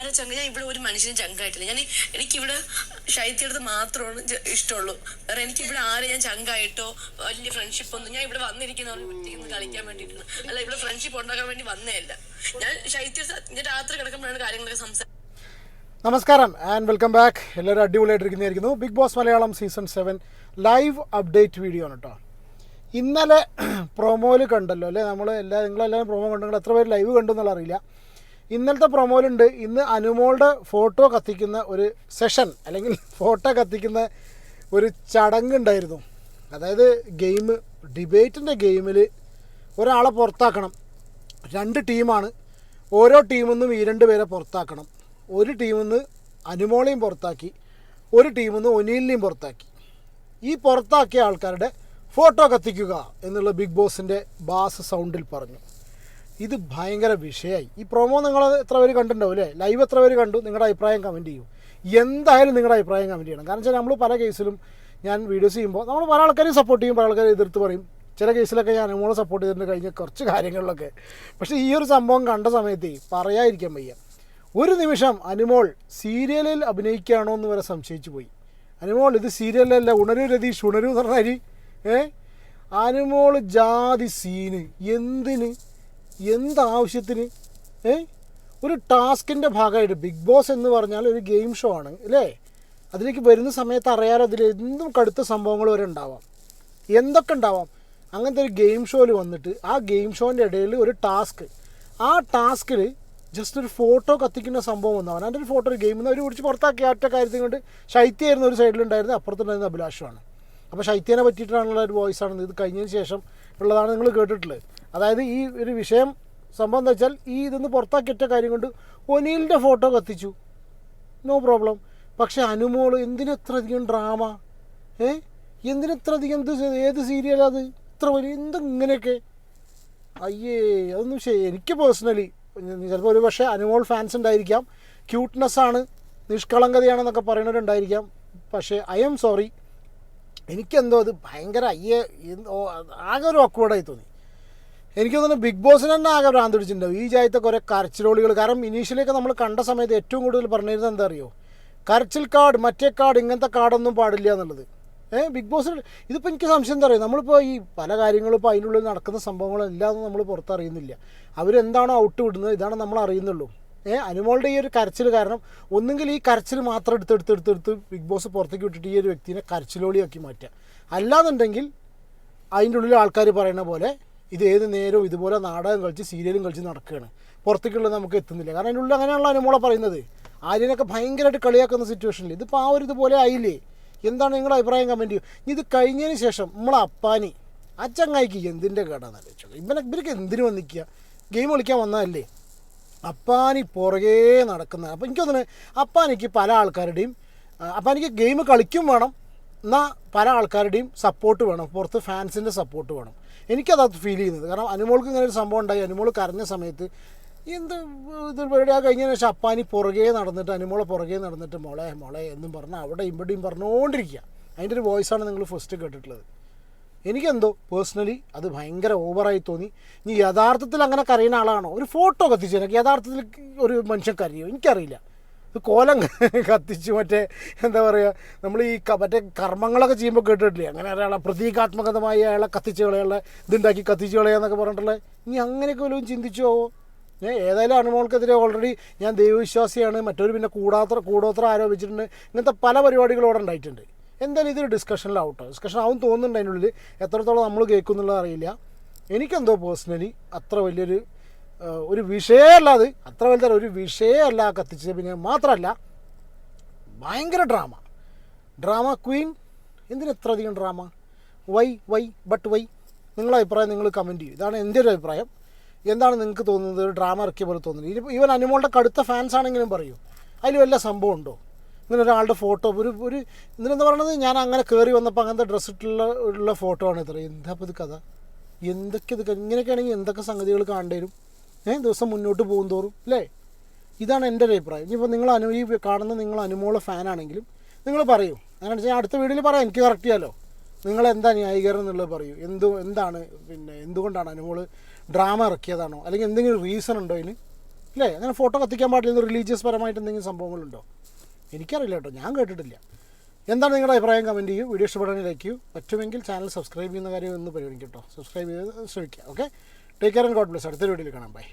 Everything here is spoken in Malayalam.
വേറെ ചങ്ക ഞാൻ ഇവിടെ ഒരു മനുഷ്യനും ചങ്കായിട്ടില്ല. ഞാൻ എനിക്ക് എനിക്കിവിടെ ശൈത്യടുത്ത് മാത്രമാണ് ഇഷ്ടമുള്ളൂ. വേറെ എനിക്ക് ഇവിടെ ആരെ ഞാൻ ചങ്കായിട്ടോ വലിയ ഫ്രണ്ട്ഷിപ്പ് ഒന്നും ഞാൻ ഇവിടെ വന്നിരിക്കുന്ന ഒറ്റയ്ക്ക് കളിക്കാൻ വേണ്ടിയിട്ടാണ് അല്ല ഇവിടെ ഫ്രണ്ട്ഷിപ്പ് ഉണ്ടാക്കാൻ വേണ്ടി വന്നേയല്ല. ഞാൻ ശൈത്യടുത്ത് ഞാൻ രാത്രി കിടക്കുമ്പോഴാണ് കാര്യങ്ങളൊക്കെ സംസാരിക്കുന്നത് നമസ്കാരം ആൻഡ് വെൽക്കം ബാക്ക് എല്ലാവരും അടിപൊളിയായിട്ടിരിക്കുന്നതായിരിക്കുന്നു. Big boss Malayalam season seven live update video ആണ് കേട്ടോ ഇന്നലെ പ്രൊമോയിൽ കണ്ടല്ലോ അല്ലേ? നമ്മൾ എല്ലാ നിങ്ങളെല്ലാവരും പ്രൊമോ കണ്ടെങ്കിൽ എത്ര പേര് ലൈവ് കണ്ടു എന്നുള്ള അറിയില്ല. ഇന്നലത്തെ പ്രൊമോയിലുണ്ട്. ഇന്ന് അനുമോളുടെ ഫോട്ടോ കത്തിക്കുന്ന ഒരു സെഷൻ അല്ലെങ്കിൽ ഫോട്ടോ കത്തിക്കുന്ന ഒരു ചടങ്ങുണ്ടായിരുന്നു. അതായത് ഗെയിം ഡിബേറ്റിന്റെ ഗെയിമിൽ ഒരാളെ പുറത്താക്കണം. രണ്ട് ടീമാണ്. ഓരോ ടീമിൽ നിന്നും ഈ രണ്ട് പേരെ പുറത്താക്കണം. ഒരു ടീമിൽ നിന്ന് അനുമോളെയും പുറത്താക്കി ഒരു ടീമിൽ നിന്ന് ഒനീലിനെയും പുറത്താക്കി. ഈ പുറത്താക്കിയ ആൾക്കാരുടെ ഫോട്ടോ കത്തിക്കുക എന്നുള്ള ബിഗ് ബോസിന്റെ ബാസ് സൗണ്ടിൽ പറഞ്ഞു. ഇത് ഭയങ്കര വിഷയമായി ഈ പ്രൊമോ നിങ്ങൾ എത്ര പേര് കണ്ടിട്ടുണ്ടാവും അല്ലേ ലൈവ് എത്ര പേര് കണ്ടു? നിങ്ങളുടെ അഭിപ്രായം കമന്റ് ചെയ്യൂ. എന്തായാലും നിങ്ങളുടെ അഭിപ്രായം കമന്റ് ചെയ്യണം. കാരണം വെച്ചാൽ നമ്മൾ പല കേസിലും ഞാൻ വീഡിയോസ് ചെയ്യുമ്പോൾ നമ്മൾ പല ആൾക്കാരെയും സപ്പോർട്ട് ചെയ്യും പല ആൾക്കാരെ എതിർത്ത് പറയും. ചില കേസിലൊക്കെ ഞാൻ അനുമോളെ സപ്പോർട്ട് ചെയ്തിട്ടുണ്ട് കഴിഞ്ഞ കുറച്ച് കാര്യങ്ങളിലൊക്കെ. പക്ഷേ ഈ ഒരു സംഭവം കണ്ട സമയത്ത് പറയാതിരിക്കാൻ വയ്യ. ഒരു നിമിഷം അനുമോൾ സീരിയലിൽ അഭിനയിക്കുകയാണോ എന്ന് വരെ സംശയിച്ചു പോയി. അനുമോൾ ഇത് സീരിയലല്ല ഉണരൂ രതീഷ് ഉണരൂ എന്ന് പറഞ്ഞാൽ ഏ? അനുമോൾ ജാതി സീന് എന്തിന്? എന്താവശ്യത്തിന്? ഏ? ഒരു ടാസ്കിന്റെ ഭാഗമായിട്ട് ബിഗ് ബോസ് എന്ന് പറഞ്ഞാൽ ഒരു ഗെയിം ഷോ ആണ് അല്ലേ? അതിലേക്ക് വരുന്ന സമയത്ത് അറിയാതെ അതിൽ എന്തും കടുത്ത സംഭവങ്ങൾ വരെ ഉണ്ടാവാം. എന്തൊക്കെ ഉണ്ടാവാം? അങ്ങനത്തെ ഒരു ഗെയിം ഷോയിൽ വന്നിട്ട് ആ ഗെയിം ഷോന്റെ ഇടയിൽ ഒരു ടാസ്ക്. ആ ടാസ്കിൽ ജസ്റ്റ് ഒരു ഫോട്ടോ കത്തിക്കുന്ന സംഭവം വന്നവൻ അതിന്റെ ഒരു ഫോട്ടോ ഒരു ഗെയിമിൽ അവർ പിടിച്ച് പുറത്താക്കി. ആറ്റ കാര്യത്തിൽ കൊണ്ട് ശൈത്യായിരുന്നു ഒരു സൈഡിലുണ്ടായിരുന്നത്. അപ്പുറത്തുണ്ടായിരുന്ന അഭിലാഷമാണ് അപ്പോൾ ശൈത്യനെ പറ്റിയിട്ടാണുള്ള ഒരു വോയിസ് ആണ് ഇത് കഴിഞ്ഞതിന് ശേഷം ഉള്ളതാണ് നിങ്ങൾ കേട്ടിട്ടുള്ളത്. അതായത് ഈ ഒരു വിഷയം സംഭവം എന്ന് വെച്ചാൽ ഈ ഇതൊന്ന് പുറത്താക്കിയിട്ട കാര്യം കൊണ്ട് ഒനീലിന്റെ ഫോട്ടോ കത്തിച്ചു. No problem. പക്ഷെ അനുമോൾ എന്തിനെത്ര അധികം ഡ്രാമ? ഏ? എന്തിനെത്ര അധികം ഇത് ഏത് സീരിയലാത് ഇത്ര വലിയ എന്താ ഇങ്ങനെയൊക്കെ അയ്യേ അതൊന്നും ശരി എനിക്ക് പേഴ്സണലി ചിലപ്പോൾ ഒരു പക്ഷേ അനുമോൾ ഫാൻസ് ഉണ്ടായിരിക്കാം. ക്യൂട്ട്നെസ് ആണ് നിഷ്കളങ്കതയാണെന്നൊക്കെ പറയുന്നവരുണ്ടായിരിക്കാം. പക്ഷേ ഐ എം സോറി എനിക്കെന്തോ അത് ഭയങ്കര അയ്യേ ആകെ ഒരു awkward-ആയി തോന്നി. എനിക്ക് തോന്നുന്നു ബിഗ് ബോസിന് തന്നെ ആകെ ഭ്രാന്ത് പിടിച്ചിട്ടുണ്ടാവും. ഈ ജായത്തെ കുറേ കരച്ചിലോളികൾ. കാരണം ഇനീഷ്യലൊക്കെ നമ്മൾ കണ്ട സമയത്ത് ഏറ്റവും കൂടുതൽ പറഞ്ഞിരുന്നത് എന്താ അറിയോ കരച്ചിൽ കാർഡ് മറ്റേ കാർഡ് ഇങ്ങനത്തെ കാർഡൊന്നും പാടില്ല എന്നുള്ളത്. ഏ ബിഗ് ബോസ് ഇതിപ്പോൾ എനിക്ക് സംശയം എന്താ പറയുക നമ്മളിപ്പോൾ ഈ പല കാര്യങ്ങളും ഇപ്പോൾ അതിനുള്ളിൽ നടക്കുന്ന സംഭവങ്ങളെല്ലാം നമ്മൾ പുറത്തറിയുന്നില്ല. അവരെന്താണോ ഔട്ട് വിടുന്നത് ഇതാണ് നമ്മൾ അറിയുന്നുള്ളൂ. ഏ അനുമോളുടെ ഈ ഒരു കരച്ചിൽ കാരണം ഒന്നുകിൽ ഈ കരച്ചിൽ മാത്രം എടുത്തെടുത്തെടുത്തെടുത്ത് എടുത്ത് എടുത്ത് എടുത്ത് ബിഗ് ബോസ് പുറത്തേക്ക് വിട്ടിട്ട് ഈ ഒരു വ്യക്തിനെ കരച്ചിലോളിയാക്കി മാറ്റുക. അല്ലാന്നുണ്ടെങ്കിൽ അതിന്റെ ഉള്ളിൽ ആൾക്കാർ പറയുന്ന പോലെ ഇത് ഏത് നേരവും ഇതുപോലെ നാടകം കളിച്ച് സീരിയലും കളിച്ച് നടക്കുകയാണ്. പുറത്തേക്കുള്ളത് നമുക്ക് എത്തുന്നില്ല. കാരണം അതിന്റെ ഉള്ളിൽ അങ്ങനെയുള്ള അനുമോളെ പറയുന്നത്. ആര്യനൊക്കെ ഭയങ്കരമായിട്ട് കളിയാക്കുന്ന സിറ്റുവേഷനിൽ ഇതിപ്പോൾ ആ ഒരു ഇതുപോലെ ആയില്ലേ? എന്താണ് നിങ്ങളുടെ അഭിപ്രായം കമന്റ് ചെയ്യും ഇത് കഴിഞ്ഞതിന് ശേഷം നമ്മളെ അപ്പാനി അച്ചങ്ങായിക്ക് ചങ്ങായിക്ക് എന്തിന്റെ കേടാന്ന് ആലോചിച്ചോളൂ ഇവനെ ഇവർക്ക് എന്തിനു വന്നിക്കുക ഗെയിം കളിക്കാൻ വന്നതല്ലേ? അപ്പാനി പുറകേ നടക്കുന്ന അപ്പോൾ എനിക്ക് തോന്നുന്നത് അപ്പാനിക്ക് പല ആൾക്കാരുടെയും അപ്പാനിക്ക് ഗെയിം കളിക്കും വേണം. എന്നാൽ പല ആൾക്കാരുടെയും സപ്പോർട്ട് വേണം. പുറത്ത് ഫാൻസിന്റെ സപ്പോർട്ട് വേണം. എനിക്കത് ഫീൽ ചെയ്യുന്നത്. കാരണം അനുമോൾക്ക് ഇങ്ങനെ ഒരു സംഭവം ഉണ്ടായി. അനുമോൾ കരഞ്ഞ സമയത്ത് എന്ത് ഇത് പരിപാടി ആ കഴിഞ്ഞതിന് ശേഷം അപ്പാനി പുറകെ നടന്നിട്ട് അനുമോളെ പുറകെ നടന്നിട്ട് മോളെ മോളെ എന്നും പറഞ്ഞ് അവിടെ ഇവിടെയും പറഞ്ഞുകൊണ്ടിരിക്കുക അതിന്റെ ഒരു വോയിസാണ് നിങ്ങൾ ഫസ്റ്റ് കേട്ടിട്ടുള്ളത്. എനിക്കെന്തോ പേഴ്സണലി അത് ഭയങ്കര ഓവറായി തോന്നി. ഇനി യഥാർത്ഥത്തിൽ അങ്ങനെ കരയുന്ന ആളാണോ? ഒരു ഫോട്ടോ കത്തിച്ചു എനിക്ക് യഥാർത്ഥത്തിൽ ഒരു മനുഷ്യൻ കരയോ? എനിക്കറിയില്ല. ഇത് കോലം കത്തിച്ച് മറ്റേ എന്താ പറയുക നമ്മൾ ഈ മറ്റേ കർമ്മങ്ങളൊക്കെ ചെയ്യുമ്പോൾ കേട്ടിട്ടില്ലേ? അങ്ങനെ ഒരാളെ പ്രതീകാത്മകതമായി അയാളെ കത്തിച്ച് കളയുള്ള ഇതുണ്ടാക്കി കത്തിച്ച് കളയാന്നൊക്കെ പറഞ്ഞിട്ടുള്ളത് ഇനി അങ്ങനെയൊക്കെ വല്ലതും ചിന്തിച്ചോ? ഞാൻ ഏതായാലും അനുമോൾക്കെതിരെ ഓൾറെഡി ഞാൻ ദൈവവിശ്വാസിയാണ് മറ്റൊരു പിന്നെ കൂടാത്ര കൂടോത്ര ആരോപിച്ചിട്ടുണ്ട് ഇങ്ങനത്തെ പല പരിപാടികളും അവിടെ ഉണ്ടായിട്ടുണ്ട്. എന്തായാലും ഇതൊരു ഡിസ്കഷനിലാവട്ടോ ഡിസ്കഷൻ ആവും തോന്നുന്നുണ്ട് അതിനുള്ളിൽ എത്രത്തോളം നമ്മൾ കേൾക്കുന്നുള്ളത് അറിയില്ല. എനിക്കെന്തോ പേഴ്സണലി അത്ര വലിയൊരു ഒരു വിഷയമല്ല അത് അത്ര വലുതാണ് ഒരു വിഷയമല്ല അല്ല കത്തിച്ചത്. പിന്നെ മാത്രമല്ല ഭയങ്കര ഡ്രാമ ഡ്രാമ ക്വീൻ എന്തിന് എത്ര അധികം drama why why but why നിങ്ങളുടെ അഭിപ്രായം നിങ്ങൾ കമന്റ് ചെയ്യും. ഇതാണ് എന്റെ ഒരു അഭിപ്രായം. എന്താണ് നിങ്ങൾക്ക് തോന്നുന്നത്? ഡ്രാമ ഇറക്കിയ പോലെ തോന്നുന്നത്? ഇനി ഇവൻ അനുമോളുടെ കടുത്ത ഫാൻസ് ആണെങ്കിലും പറയൂ. അതിൽ വല്ല സംഭവം ഉണ്ടോ? ഇങ്ങനെ ഒരാളുടെ ഫോട്ടോ ഒരു ഒരു ഇതിനെന്താ പറയണത്? ഞാൻ അങ്ങനെ കയറി വന്നപ്പോൾ അങ്ങനത്തെ ഡ്രസ്സ് ഇട്ടുള്ള ഉള്ള ഫോട്ടോ ആണ് ഇത്ര. എന്താ ഇത് കഥ? എന്തൊക്കെ ഇത് ഇങ്ങനെയൊക്കെ ആണെങ്കിൽ എന്തൊക്കെ സംഗതികൾ കാണേണ്ടി വരും? ദിവസം മുന്നോട്ട് പോകും തോറും അല്ലേ ഇതാണ് എന്റെ ഒരു അഭിപ്രായം. ഇനിയിപ്പോൾ നിങ്ങൾ അനു ഈ കാണുന്ന നിങ്ങൾ അനുമോള ഫാനാണെങ്കിലും നിങ്ങൾ പറയൂ. അങ്ങനെ വെച്ചാൽ അടുത്ത വീഡിയോയിൽ പറയാം എനിക്ക് കറക്റ്റ് ചെയ്യാമല്ലോ നിങ്ങൾ എന്താ ന്യായീകരണം എന്നുള്ളത് പറയൂ. എന്ത് എന്താണ് പിന്നെ എന്തുകൊണ്ടാണ് അനുമോൾ ഡ്രാമ ഇറക്കിയതാണോ? അല്ലെങ്കിൽ എന്തെങ്കിലും റീസൺ ഉണ്ടോ അതിന്? അല്ലേ അങ്ങനെ ഫോട്ടോ കത്തിക്കാൻ പാടില്ല റിലീജിയസ് പരമായിട്ട് എന്തെങ്കിലും സംഭവങ്ങളുണ്ടോ? എനിക്കറിയില്ല കേട്ടോ ഞാൻ കേട്ടിട്ടില്ല. എന്താണ് നിങ്ങളുടെ അഭിപ്രായം? കമന്റ് ചെയ്യൂ. വീഡിയോ ഇഷ്ടപ്പെടാൻ ലൈക്ക് ചെയ്യൂ. പറ്റുമെങ്കിൽ ചാനൽ സബ്സ്ക്രൈബ് ചെയ്യുന്ന കാര്യം ഒന്ന് പരിഗണിക്കും കേട്ടോ സബ്സ്ക്രൈബ് ചെയ്ത് ശ്രമിക്കുക okay take care and God bless അടുത്ത വീഡിയോയിൽ കാണാം. ബൈ